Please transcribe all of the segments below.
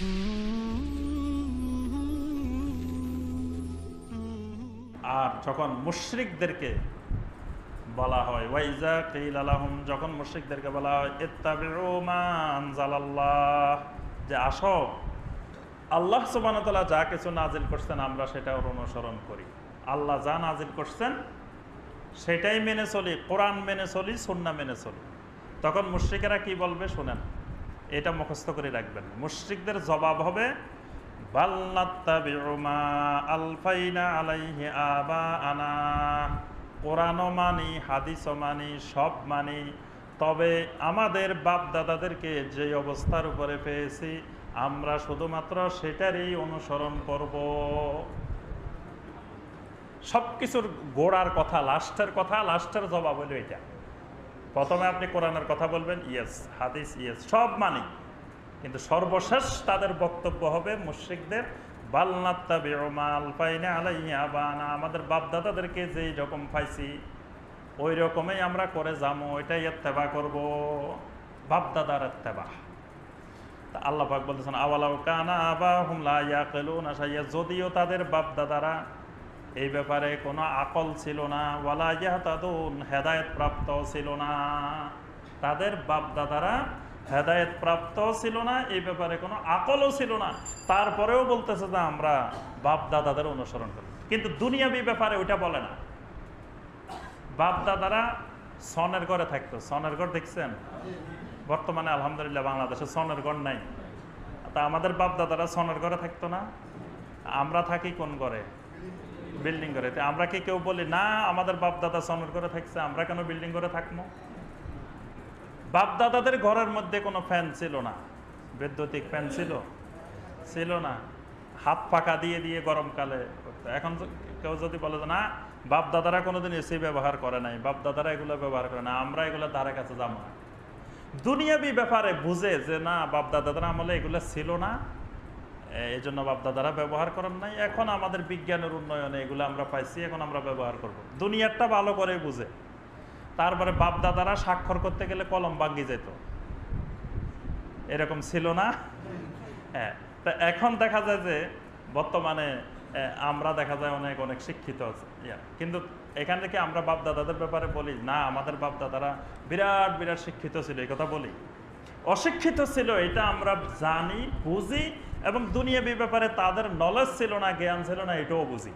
আর যখন মুশরিকদেরকে বলা হয় ওয়াইজা আলাহুম যখন মুশরিকদেরকে বলা হয় আনজালাল্লাহ যে আসো, আল্লাহ ওয়া যা কিছু নাজিল করছেন আমরা সেটা ওর অনুসরণ করি। আল্লাহ যা নাজিল করছেন সেটাই মেনে চলি, কোরআন মেনে চলি, সুন্নাহ মেনে চলি। তখন মুশরিকেরা কি বলবে শুনেন এটা মুখস্থ করে রাখবেন। মুশরিকদের জবাব হবে কোরআনও মানি হাদিসও মানি, সব মানি। তবে আমাদের বাপ দাদাদেরকে যে অবস্থার উপরে পেয়েছি, আমরা শুধুমাত্র সেটারই অনুসরণ করব। সব কিছুর গোড়ার কথা, লাস্টের কথা, লাস্টের জবাব হলো এটা। প্রথমে আপনি কোরআনের কথা বলবেন, ইয়েস, হাদিস, ইয়েস, সব মানি। কিন্তু সর্বশেষ তাদের বক্তব্য হবে মুশ্রিকদের আলাইহি আবানা। আমাদের বাপদাদাদেরকে যেই রকম পাইছি, ওই রকমই আমরা করে যাব ওইটাই এত্তেবা করব। বাপদাদার এত্তেবা। তা আল্লাপাক বলতেছেন, আওয়ালাউ কানা আবা হুমলা ইয়াকিলুন আশাইয়া যদিও তাদের বাপদাদারা এই ব্যাপারে কোনো আকল ছিল না, ওয়ালা ইয়াহতাদুন, হেদায়েত প্রাপ্ত ছিল না। তাদের বাপদাদারা হেদায়েত প্রাপ্ত ছিল না, এই ব্যাপারে কোনো আকলও ছিল না। তারপরেও বলতেছে যে আমরা বাপ দাদাদের অনুসরণ করি। কিন্তু দুনিয়াবি ব্যাপারে ওইটা বলে না। বাপ দাদারা সনের ঘরে থাকতো। সনের ঘর দেখছেন? বর্তমানে আলহামদুলিল্লাহ বাংলাদেশে সনের ঘর নাই। তা আমাদের বাপ দাদারা সনের ঘরে থাকতো না। আমরা থাকি কোন ঘরে? বিল্ডিং করে। আমরা কি কেউ বলি, না, আমাদের বাপ দাদা সনের করে থাকছে, আমরা কেন বিল্ডিং করে থাকব? বাপ দাদাদের ঘরের মধ্যে কোনো ফ্যান ছিল না। বৈদ্যুতিক ফ্যান ছিল। ছিল না। হাত পাকা দিয়ে দিয়ে গরমকালে এখন কেউ যদি বলে যে, না বাপ দাদারা কোনোদিন এসি ব্যবহার করে নাই বাপ দাদারা এগুলো ব্যবহার করে না, আমরা এগুলো ধারে কাছে যাব না। দুনিয়াবি ব্যাপারে বুঝে যে, না বাপ দাদাদের আমলে এগুলো ছিল না। এই জন্য বাপ দাদারা ব্যবহার করেন নাই। এখন আমাদের বিজ্ঞানের উন্নয়নে এগুলো আমরা পাইছি, এখন আমরা ব্যবহার করব। দুনিয়ারটা ভালো করে বুঝে। তারপরে বাপ দাদারা স্বাক্ষর করতে গেলে কলম ভাঙ্গি যেত। এরকম ছিল না? হ্যাঁ তা এখন দেখা যায় যে বর্তমানে আমরা দেখা যায় অনেক অনেক শিক্ষিত আছে। কিন্তু এখান থেকে আমরা বাপ দাদাদের ব্যাপারে বলি, না, আমাদের বাপদাদারা বিরাট বিরাট শিক্ষিত ছিল, এই কথা বলি। অশিক্ষিত ছিল, এটা আমরা জানি, বুঝি এবং দুনিয়াবি ব্যাপারে তাদের নলেজ ছিল না, জ্ঞান ছিল না, এটাও বুঝি।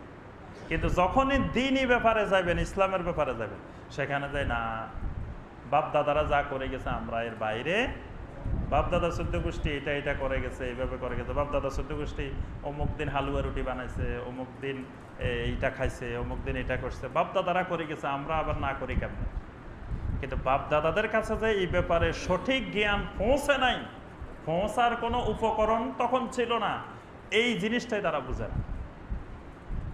কিন্তু যখনই দিনই ব্যাপারে যাবেন ইসলামের ব্যাপারে যাবেন সেখানে যাই না বাপ দাদারা যা করে গেছে, আমরা এর বাইরে বাপ দাদা চোদ্দ গোষ্ঠী এটা এটা করে গেছে, এইভাবে করে গেছে বাপ দাদা চোদ্দ গোষ্ঠী অমুক দিন হালুয়া রুটি বানাইছে, অমুক দিন এইটা খাইছে, অমুক দিন এটা করছে বাপ দাদারা করে গেছে, আমরা আবার না করি কেমন? কিন্তু বাপ দাদাদের কাছে যে এই ব্যাপারে সঠিক জ্ঞান পৌঁছে নাই পৌঁছার কোনো উপকরণ তখন ছিল না। এই জিনিসটাই তারা বুঝে না।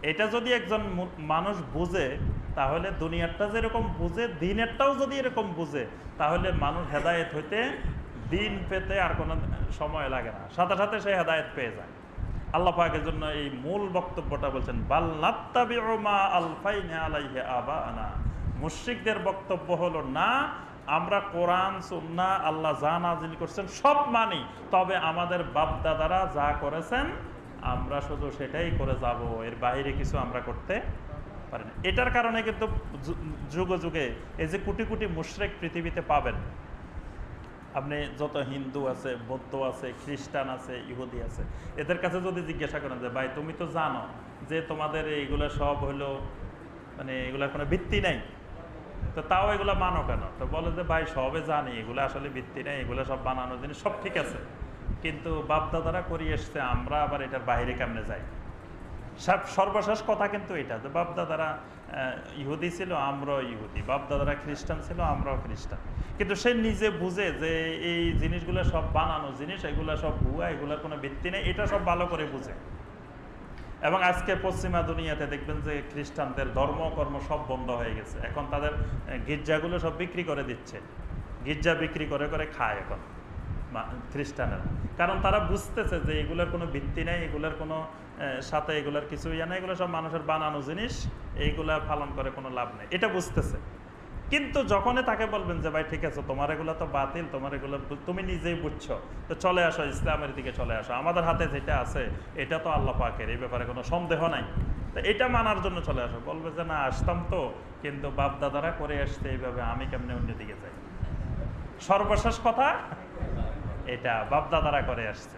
এটা যদি একজন মানুষ বুঝে, তাহলে দুনিয়ারটা যেরকম বুঝে, দিনেরটাও যদি এরকম বুঝে, তাহলে মানুষ হেদায়েত হইতে দিন পেতে আর কোনো সময় লাগে না। সাথে সাথে সে হেদায়েত পেয়ে যায়। আল্লাহ পাকের জন্য এই মূল বক্তব্যটা বলছেন, বাল নাত্তাবিউমা আলফাইনে আবা আনা মুশ্রিকদের বক্তব্য হলো, না আমরা কোরআন, সুন্না, আল্লাহ যা নাজিল করছেন সব মানি, তবে আমাদের বাপ দাদারা যা করেছেন, আমরা শুধু সেটাই করে যাব, এর বাইরে কিছু আমরা করতে পারি না। এটার কারণে কিন্তু যুগে যুগে এই যে কোটি কোটি মুশ্রেক পৃথিবীতে পাবেন। আপনি যত হিন্দু আছে, বৌদ্ধ আছে, খ্রিস্টান আছে, ইহুদি আছে, এদের কাছে যদি জিজ্ঞাসা করেন যে, ভাই, তুমি তো জানো যে তোমাদের এইগুলো সব হলো মানে এগুলোর কোনো ভিত্তি নেই? তো তাও এগুলো মানো কেন? তো বলে যে, ভাই, সবে জানি, এগুলো আসলে ভিত্তি নেই, এগুলো সব বানানোর জিনিস, সব ঠিক আছে। কিন্তু বাপদাদারা করিয়ে এসছে, আমরা আবার এটার বাইরে কেমনে যাই? সব সর্বশেষ কথা কিন্তু এটা, যে বাপদাদারা ইহুদি ছিল, আমরাও ইহুদি। বাপদাদারা খ্রিস্টান ছিল, আমরাও খ্রিস্টান। কিন্তু সে নিজে বুঝে যে, এই জিনিসগুলো সব বানানো জিনিস, এগুলো সব ভুয়া, এগুলোর কোনো ভিত্তি নেই, এটা সব ভালো করে বুঝে। এবং আজকে পশ্চিমা দুনিয়াতে দেখবেন যে খ্রিস্টানদের ধর্ম, কর্ম সব বন্ধ হয়ে গেছে। এখন তাদের গির্জাগুলো সব বিক্রি করে দিচ্ছে। গির্জা বিক্রি করে করে খায় এখন খ্রিস্টানের। কারণ তারা বুঝতেছে যে এগুলোর কোনো ভিত্তি নেই, এগুলোর কোনো সাথে এগুলোর কিছু ইয়ে নেই, এগুলো সব মানুষের বানানো জিনিস, এইগুলা পালন করে কোনো লাভ নেই। এটা বুঝতেছে। কিন্তু যখনই তাকে বলবেন যে, ভাই, ঠিক আছে, তোমার এগুলো তো বাতিল, তোমার এগুলো তুমি নিজেই বুঝছ, তো চলে আসো, ইসলামের দিকে চলে আসো। আমাদের হাতে যেটা আছে, এটা তো আল্লাহ পাকের, এই ব্যাপারে কোনো সন্দেহ নাই। তো এটা মানার জন্য চলে আসো। বলবে যে, না, আসতাম তো, কিন্তু বাপ দাদারা করে আসতে এইভাবে আমি কেমনে অন্যদিকে যাই? সর্বশেষ কথা, এটা বাপ দাদারা করে আসছে।